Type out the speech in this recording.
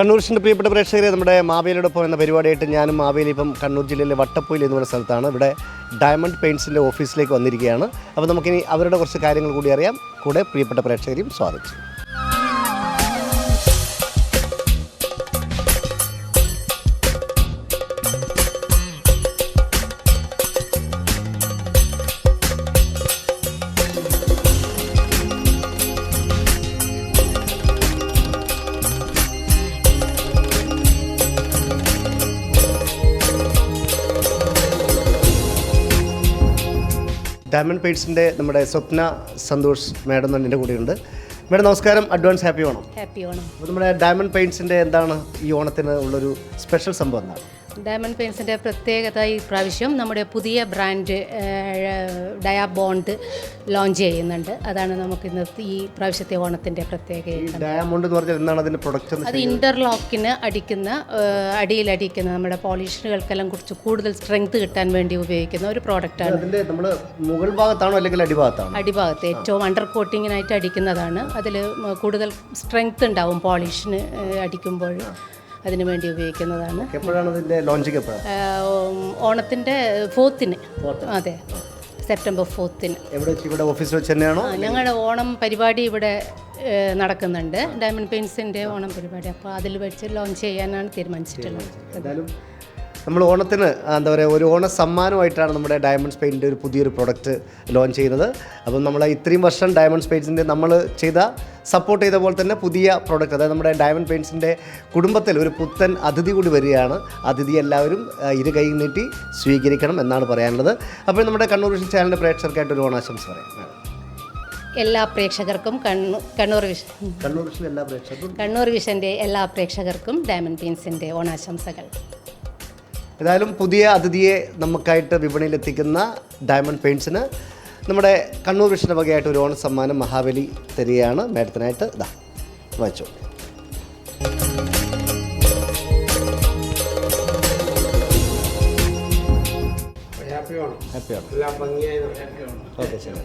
കണ്ണൂരിന്റെ പ്രിയപ്പെട്ട പ്രേക്ഷകരെ നമ്മുടെ മാവേലിയോടൊപ്പം എന്ന പരിപാടിയായിട്ട് ഞാനും മാവേലി ഇപ്പം കണ്ണൂർ ജില്ലയിലെ വട്ടപ്പൊയിൽ എന്ന് പറയുന്ന സ്ഥലത്താണ്. ഇവിടെ ഡയമണ്ട് പെയിൻസിന്റെ ഓഫീസിലേക്ക് വന്നിരിക്കുകയാണ്. അപ്പോൾ നമുക്കിനി അവരുടെ കുറച്ച് കാര്യങ്ങൾ കൂടി അറിയാം. കൂടെ പ്രിയപ്പെട്ട പ്രേക്ഷകരെയും സ്വാഗതിച്ചു ഡയമണ്ട് പെയിൻസിന്റെ നമ്മുടെ സ്വപ്ന സന്തോഷ് മാഡം തന്നെ എന്റെ കൂടെയുണ്ട്. മാഡം നമസ്കാരം. Advance happy Onam. Happy Onam. നമ്മുടെ ഡയമണ്ട് പെയിൻസിന്റെ എന്താണ് ഈ ഓണത്തിന് ഉള്ളൊരു സ്പെഷ്യൽ സംഭവം എന്താണ്? ഡയമണ്ട് പെയിൻസിന്റെ പ്രത്യേകത ഈ പ്രാവശ്യം നമ്മുടെ പുതിയ ബ്രാൻഡ് ഡയാ ബോണ്ട് ലോഞ്ച് ചെയ്യുന്നുണ്ട്. അതാണ് നമുക്ക് ഇന്ന് ഈ പ്രാവശ്യത്തെ ഓണത്തിന്റെ പ്രത്യേകത. ഡയമണ്ട് എന്ന് പറഞ്ഞാൽ എന്താണ് അതിന്റെ പ്രൊഡക്റ്റ് അത് ഇന്റർലോക്കിന് അടിക്കുന്ന അടിയിലടിക്കുന്ന നമ്മുടെ പോളിഷുകൾക്കെല്ലാം കുറച്ച് കൂടുതൽ സ്ട്രെങ്ത് കിട്ടാൻ വേണ്ടി ഉപയോഗിക്കുന്ന ഒരു പ്രോഡക്റ്റാണ് അതിന്റെ നമ്മൾ മുകൾ ഭാഗത്താണോ അല്ലെങ്കിൽ അടിഭാഗത്താണോ? അടിഭാഗത്ത് ഏറ്റവും അണ്ടർ കോട്ടിങ്ങിനായിട്ട് അടിക്കുന്നതാണ്. അതിൽ കൂടുതൽ സ്ട്രെങ്ത് ഉണ്ടാവും പോളിഷിന് അടിക്കുമ്പോൾ. അതിനു വേണ്ടി ഉപയോഗിക്കുന്നതാണ്. എപ്പോഴാണ് ഇതിന്റെ ലോഞ്ചിങ് എപ്പോഴാണ് ഓണത്തിന്റെ ഫോത്തിന് അതെ. സെപ്റ്റംബർ ഫോത്തിന് വെച്ച്? ഇവിടെ ഓഫീസിൽ വെച്ച് തന്നെയാണോ? ഞങ്ങളുടെ ഓണം പരിപാടി ഇവിടെ നടക്കുന്നുണ്ട്. ഡയമണ്ട് പെയിൻസിന്റെ ഓണം പരിപാടി. അപ്പോൾ അതിൽ വെച്ച് ലോഞ്ച് ചെയ്യാനാണ് തീരുമാനിച്ചിട്ടുള്ളത്. എന്തായാലും നമ്മൾ ഓണത്തിന് എന്താ പറയുക ഒരു ഓണ സമ്മാനമായിട്ടാണ് നമ്മുടെ ഡയമണ്ട് പെയിന്റിന്റെ ഒരു പുതിയൊരു പ്രൊഡക്റ്റ് ലോഞ്ച് ചെയ്യുന്നത്. അപ്പം നമ്മൾ ഇത്രയും വർഷം ഡയമണ്ട് പെയിൻസിന്റെ നമ്മൾ ചെയ്ത സപ്പോർട്ട് ചെയ്ത പോലെ തന്നെ പുതിയ പ്രോഡക്റ്റ് അതായത് നമ്മുടെ ഡയമണ്ട് പെയിൻസിന്റെ കുടുംബത്തിൽ ഒരു പുത്തൻ അതിഥി കൂടി വരികയാണ്. അതിഥി എല്ലാവരും ഇരു കൈ നീട്ടി സ്വീകരിക്കണം എന്നാണ് പറയാനുള്ളത്. അപ്പോൾ നമ്മുടെ കണ്ണൂർ വിഷൻ ചാനലിന്റെ പ്രേക്ഷകർക്കായിട്ട് ഒരു ഓണാശംസ പറയാം. എല്ലാ പ്രേക്ഷകർക്കും കണ്ണൂർ കണ്ണൂർ വിഷൻ കണ്ണൂർ വിഷൻ എല്ലാ പ്രേക്ഷകർക്കും. കണ്ണൂർ വിഷന്റെ എല്ലാ പ്രേക്ഷകർക്കും ഡയമണ്ട് പെയിൻസിന്റെ ഓണാശംസകൾ. ഏതായാലും പുതിയ അതിഥിയെ നമുക്കായിട്ട് വിപണിയിൽ എത്തിക്കുന്ന ഡയമണ്ട് പെയിന്റ്സിന് നമ്മുടെ കണ്ണൂർ വിഷന്റെ വകയായിട്ട് ഒരു ഓണ സമ്മാനം മഹാബലി തരികയാണ് മേഡത്തിനായിട്ട്. ഇതാ വായിച്ചു ഹാപ്പി ഓണം. എല്ലാം ഭംഗിയായി ഓക്കെ ശരി.